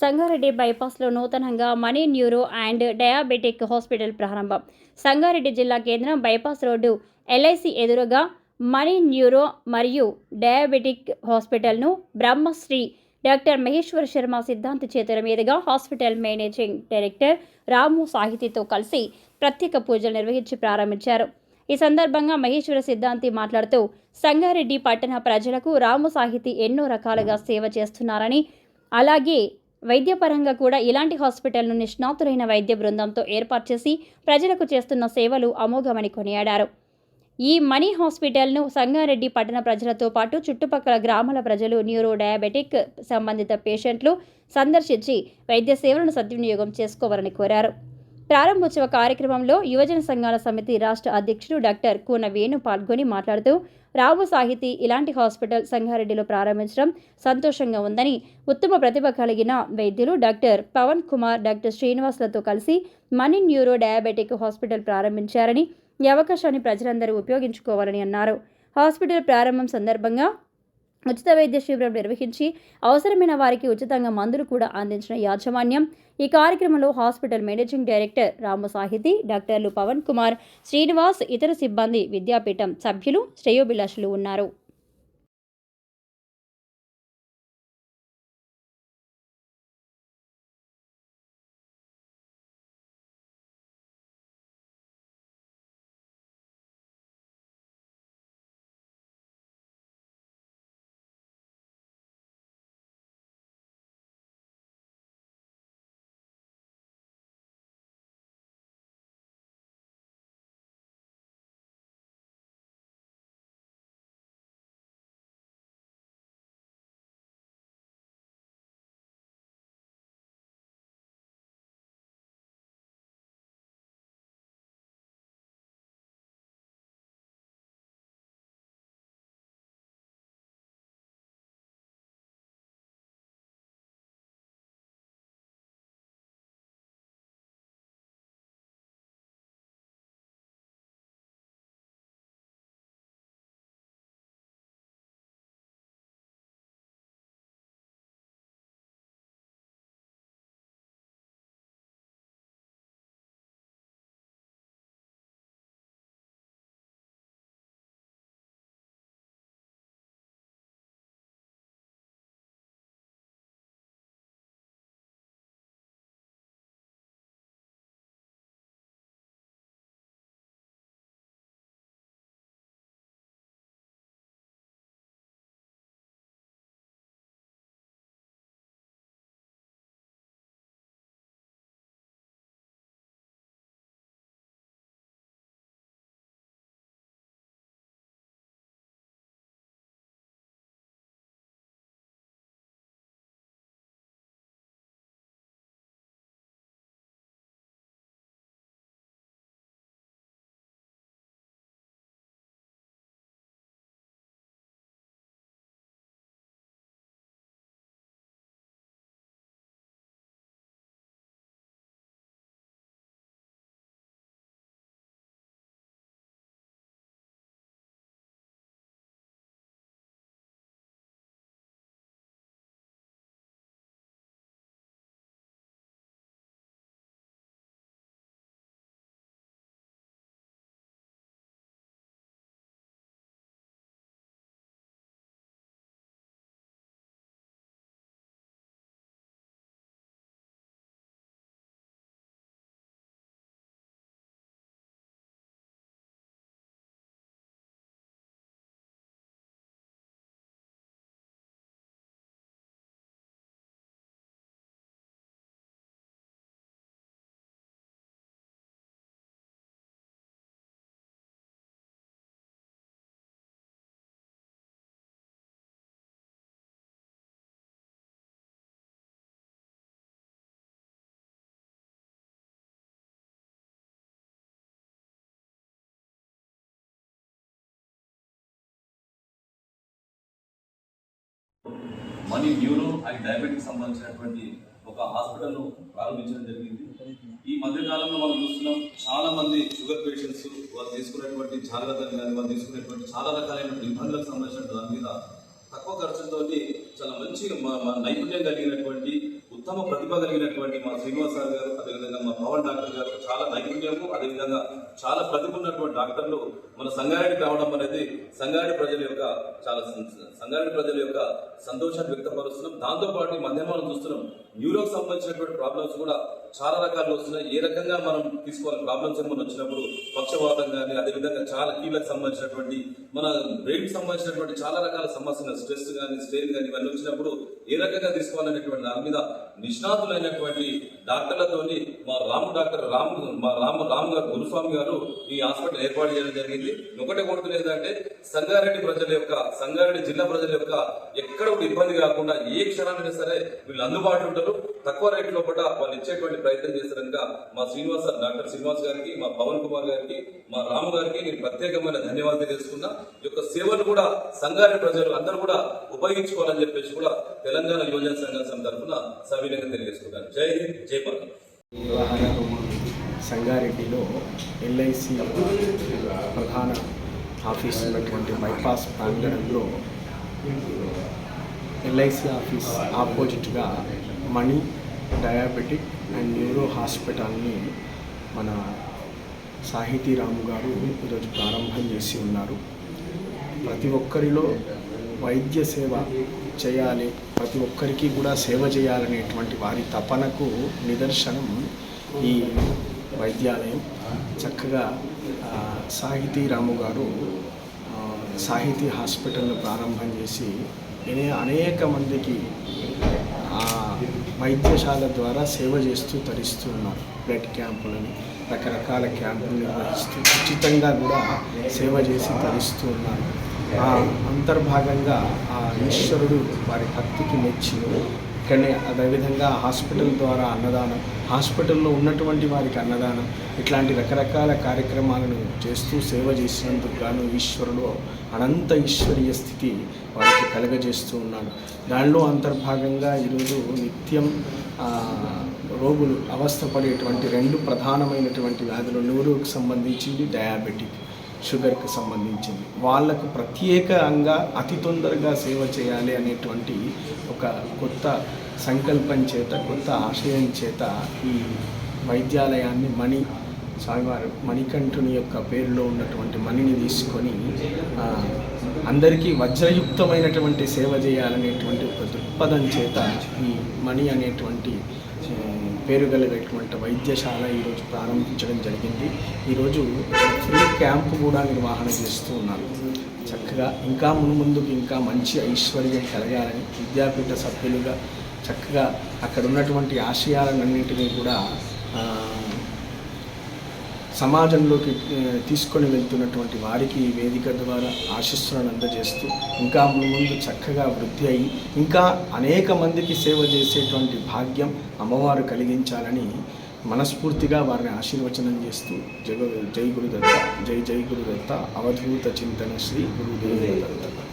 సంగారెడ్డి బైపాస్లో నూతనంగా Mani neuro and diabetic hospital ప్రారంభం. సంగారెడ్డి జిల్లా కేంద్రం బైపాస్ రోడ్డు ఎల్ఐసి ఎదురుగా మనీ న్యూరో మరియు డయాబెటిక్ హాస్పిటల్ను బ్రహ్మశ్రీ డాక్టర్ మహేశ్వర శర్మ సిద్ధాంత చేతుల మీదుగా హాస్పిటల్ మేనేజింగ్ డైరెక్టర్ రాము సాహితీతో కలిసి ప్రత్యేక పూజలు నిర్వహించి ప్రారంభించారు. ఈ సందర్భంగా మహేశ్వర సిద్ధాంతి మాట్లాడుతూ సంగారెడ్డి పట్టణ ప్రజలకు రాము సాహితీ ఎన్నో రకాలుగా సేవ చేస్తున్నారని అలాగే వైద్యపరంగా కూడా ఇలాంటి హాస్పిటల్ను నిష్ణాతులైన వైద్య బృందంతో ఏర్పాటు చేసి ప్రజలకు చేస్తున్న సేవలు అమోఘమని కొనియాడారు. ఈ మనీ హాస్పిటల్ను సంగారెడ్డి పట్టణ ప్రజలతో పాటు చుట్టుపక్కల గ్రామాల ప్రజలు న్యూరో డయాబెటిక్ సంబంధిత పేషెంట్లు సందర్శించి వైద్య సేవలను సద్వినియోగం చేసుకోవాలని కోరారు. ప్రారంభోత్సవ కార్యక్రమంలో యువజన సంఘాల సమితి రాష్ట్ర అధ్యక్షుడు డాక్టర్ కూన వేణు పాల్గొని మాట్లాడుతూ రావు సాహితీ ఇలాంటి హాస్పిటల్ సంగారెడ్డిలో ప్రారంభించడం సంతోషంగా ఉందని ఉత్తమ ప్రతిభ కలిగిన వైద్యులు డాక్టర్ పవన్ కుమార్ డాక్టర్ శ్రీనివాస్లతో కలిసి మనీ న్యూరో డయాబెటిక్ హాస్పిటల్ ప్రారంభించారని ఈ అవకాశాన్ని ప్రజలందరూ ఉపయోగించుకోవాలని అన్నారు. హాస్పిటల్ ప్రారంభం సందర్భంగా ఉచిత వైద్య శిబిరం నిర్వహించి అవసరమైన వారికి ఉచితంగా మందులు కూడా అందించిన యాజమాన్యం. ఈ కార్యక్రమంలో hospital managing director Ramu Sahithi డాక్టర్లు పవన్ కుమార్ శ్రీనివాస్ ఇతర సిబ్బంది విద్యాపీఠం సభ్యులు శ్రేయోభిలాషులు ఉన్నారు. మనీ న్యూరో అండ్ డయాబెటిక్ సంబంధించినటువంటి ఒక హాస్పిటల్ను ప్రారంభించడం జరిగింది. ఈ మధ్య కాలంలో మనం చూస్తున్నాం చాలా మంది షుగర్ పేషెంట్స్ వాళ్ళు తీసుకునేటువంటి జాగ్రత్తలు కానీ వాళ్ళు తీసుకునేటువంటి చాలా రకాలైన ఇబ్బందులకు సంబంధించిన దాని మీద తక్కువ ఖర్చుతో చాలా మంచి నైపుణ్యం కలిగినటువంటి ఉత్తమ ప్రతిభ కలిగినటువంటి మా శ్రీనివాసరావు సార్ గారు అదేవిధంగా మా పవన్ డాక్టర్ గారు చాలా నైపుణ్యము అదేవిధంగా చాలా ప్రతిభ ఉన్నటువంటి డాక్టర్లు మన సంగారెడ్డికి రావడం అనేది సంగారెడ్డి ప్రజల యొక్క చాలా సంగారెడ్డి ప్రజల యొక్క సంతోషాన్ని వ్యక్తపరుస్తున్నాం. దాంతో పాటు ఈ మధ్య మనం చూస్తున్నాం న్యూరోకి సంబంధించినటువంటి ప్రాబ్లమ్స్ కూడా చాలా రకాలు వస్తున్నాయి. ఏ రకంగా మనం తీసుకోవాలి? ప్రాబ్లమ్స్ ఏమైనా వచ్చినప్పుడు పక్షవాతం కానీ అదేవిధంగా చాలా కీళ్ళకు సంబంధించినటువంటి మన బ్రెయిన్ సంబంధించినటువంటి చాలా రకాల సమస్యలు స్ట్రెస్ కానీ స్ట్రెయిన్ కానీ ఇవన్నీ వచ్చినప్పుడు ఏ రకంగా తీసుకోవాలనేటువంటి దాని మీద నిష్ణాతులైనటువంటి డాక్టర్లతోని డాక్టర్ రాము మా రాము గారు గురుస్వామి గారు ఈ హాస్పిటల్ ఏర్పాటు చేయడం జరిగింది. ఒకటే కోరుతున్నది ఏంటంటే సంగారెడ్డి ప్రజల యొక్క సంగారెడ్డి జిల్లా ప్రజల యొక్క ఎక్కడ కూడా ఇబ్బంది కాకుండా ఏ క్షణాలైనా సరే వీళ్ళు అందుబాటులో ఉంటారు. తక్కువ రేట్లో కూడా వాళ్ళు ఇచ్చేటువంటి ప్రయత్నం చేశారంట మా శ్రీనివాస డాక్టర్ శ్రీనివాస్ గారికి మా పవన్ కుమార్ గారికి మా రాము గారికి నేను ప్రత్యేకమైన ధన్యవాదాలు తెలుసుకున్నా ఈ యొక్క సేవలు కూడా సంగారెడ్డి ప్రజలు అందరూ కూడా ఉపయోగించుకోవాలని చెప్పేసి కూడా తెలంగాణ యువజన సంఘం తరఫున సవినయంగా తెలియజేసుకుంటాను. జై హింద్ జై భారత్. సంగారెడ్డిలో ఎల్ఐసి ప్రధాన ఆఫీస్ ఉన్నటువంటి బైపాస్ ప్రాంగణంలో ఎల్ఐసి ఆఫీస్ ఆపోజిట్గా మణి డయాబెటిక్ అండ్ న్యూరో హాస్పిటల్ని మన సాహితీ రాము గారు ఈరోజు ప్రారంభం చేసి ఉన్నారు. ప్రతి ఒక్కరిలో వైద్య సేవ చేయాలి ప్రతి ఒక్కరికి కూడా సేవ చేయాలనేటువంటి వారి తపనకు నిదర్శనం ఈ వైద్యాలయం. చక్కగా సాహితీ రాము గారు సాహితీ హాస్పిటల్ను ప్రారంభం చేసి అనేక మందికి ఆ వైద్యశాల ద్వారా సేవ చేస్తూ తరిస్తూ ఉన్నారు. బ్లడ్ క్యాంపులని రకరకాల క్యాంపులు నిర్వహిస్తూ ఉచితంగా కూడా సేవ చేసి తరిస్తూ ఉన్నారు. అంతర్భాగంగా ఆ ఈశ్వరుడు వారి భక్తికి మెచ్చి ఇక్కడనే అదేవిధంగా హాస్పిటల్ ద్వారా అన్నదానం హాస్పిటల్లో ఉన్నటువంటి వారికి అన్నదానం ఇట్లాంటి రకరకాల కార్యక్రమాలను చేస్తూ సేవ చేసినందుకు గాను ఈశ్వరుడు అనంత ఈశ్వరీయ స్థితి వారికి కలగజేస్తూ ఉన్నాడు. దానిలో అంతర్భాగంగా ఈరోజు నిత్యం రోగులు అవస్థపడేటువంటి రెండు ప్రధానమైనటువంటి వ్యాధులు నూరుకు సంబంధించింది డయాబెటిక్. షుగర్కి సంబంధించింది. వాళ్ళకు ప్రత్యేకంగా అతి తొందరగా సేవ చేయాలి అనేటువంటి ఒక కొత్త సంకల్పం చేత కొత్త ఆశయం చేత ఈ వైద్యాలయాన్ని మణి స్వామివారు మణికంఠుని యొక్క పేరులో ఉన్నటువంటి మణిని తీసుకొని అందరికీ వజ్రయుక్తమైనటువంటి సేవ చేయాలనేటువంటి ఒక దృక్పథం చేత ఈ మణి అనేటువంటి పేరు కలిగినటువంటి వైద్యశాల ఈరోజు ప్రారంభించడం జరిగింది. ఈరోజు ఫ్రీ క్యాంప్ కూడా నిర్వహణ చేస్తూ ఉన్నారు. చక్కగా ఇంకా మున్ముందుకు ఇంకా మంచి ఐశ్వర్యం కలగాలని విద్యాపీఠ సభ్యులుగా చక్కగా అక్కడ ఉన్నటువంటి ఆశయాలన్నింటినీ కూడా సమాజంలోకి తీసుకొని వెళ్తున్నటువంటి వారికి ఈ వేదిక ద్వారా ఆశీస్సులను అందజేస్తూ ఇంకా ముందు చక్కగా వృద్ధి అయ్యి ఇంకా అనేక మందికి సేవ చేసేటువంటి భాగ్యం అమ్మవారు కలిగించాలని మనస్ఫూర్తిగా వారిని ఆశీర్వచనం చేస్తూ జగ జై గురుదత్త జై జై గురుదత్త అవధూత చింతన శ్రీ గురుదేవ దత్త.